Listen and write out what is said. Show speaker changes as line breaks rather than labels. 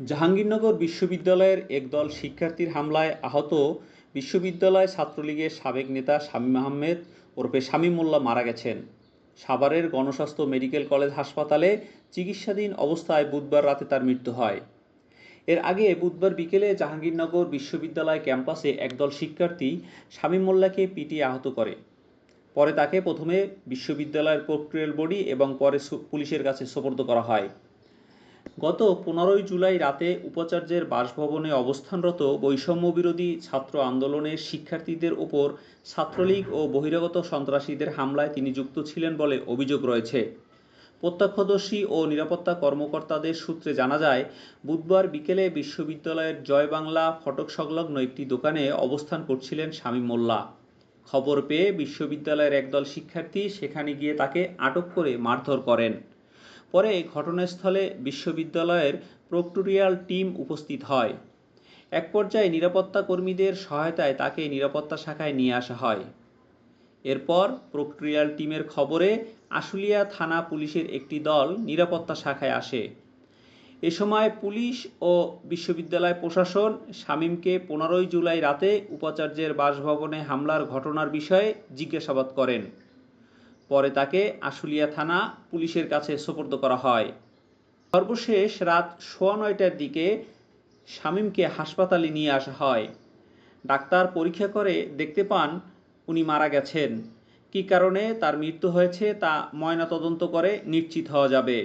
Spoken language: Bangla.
জাহাঙ্গীরনগর বিশ্ববিদ্যালয়ের একদল শিক্ষার্থীর হামলায় আহত বিশ্ববিদ্যালয় ছাত্রলীগের সাবেক নেতা শামীম আহমেদ ওরফে শামীম মোল্লা মারা গেছেন। সাভারের গণস্বাস্থ্য মেডিকেল কলেজ হাসপাতালে চিকিৎসাধীন অবস্থায় বুধবার রাতে তার মৃত্যু হয়। এর আগে বুধবার বিকেলে জাহাঙ্গীরনগর বিশ্ববিদ্যালয় ক্যাম্পাসে একদল শিক্ষার্থী শামীম মোল্লাকে পিটিয়ে আহত করে। পরে তাকে প্রথমে বিশ্ববিদ্যালয়ের প্রক্রিয়াল বডি এবং পরে পুলিশের কাছে সোপর্দ করা হয়। গত পনেরোই জুলাই রাতে উপাচার্যের বাসভবনে অবস্থানরত বৈষম্য বিরোধী ছাত্র আন্দোলনের শিক্ষার্থীদের ওপর ছাত্রলীগ ও বহিরাগত সন্ত্রাসীদের হামলায় তিনি যুক্ত ছিলেন বলে অভিযোগ রয়েছে। প্রত্যক্ষদর্শী ও নিরাপত্তা কর্মকর্তাদের সূত্রে জানা যায়, বুধবার বিকেলে বিশ্ববিদ্যালয়ের জয় বাংলা ফটক সংলগ্ন একটি দোকানে অবস্থান করছিলেন শামীম মোল্লা। খবর পেয়ে বিশ্ববিদ্যালয়ের একদল শিক্ষার্থী সেখানে গিয়ে তাকে আটক করে মারধর করেন। পরে ঘটনাস্থলে বিশ্ববিদ্যালয়ের প্রক্টোরিয়াল টিম উপস্থিত হয়। এক পর্যায়ে নিরাপত্তা কর্মীদের সহায়তায় তাকে নিরাপত্তা শাখায় নিয়ে আসা হয়। এরপর প্রক্টোরিয়াল টিমের খবরে আশুলিয়া থানা পুলিশের একটি দল নিরাপত্তা শাখায় আসে। এ সময় পুলিশ ও বিশ্ববিদ্যালয় প্রশাসন শামীমকে পনেরোই জুলাই রাতে উপাচার্যের বাসভবনে হামলার ঘটনার বিষয়ে জিজ্ঞাসাবাদ করেন। পরে তাকে আশুলিয়া থানা পুলিশের কাছে সোপর্দ করা হয়। সর্বশেষ রাত সোয়া নয়টার দিকে শামীমকে হাসপাতালে নিয়ে আসা হয়। ডাক্তার পরীক্ষা করে দেখতে পান উনি মারা গেছেন। কী কারণে তার মৃত্যু হয়েছে তা ময়নাতদন্ত করে নিশ্চিত হওয়া যাবে।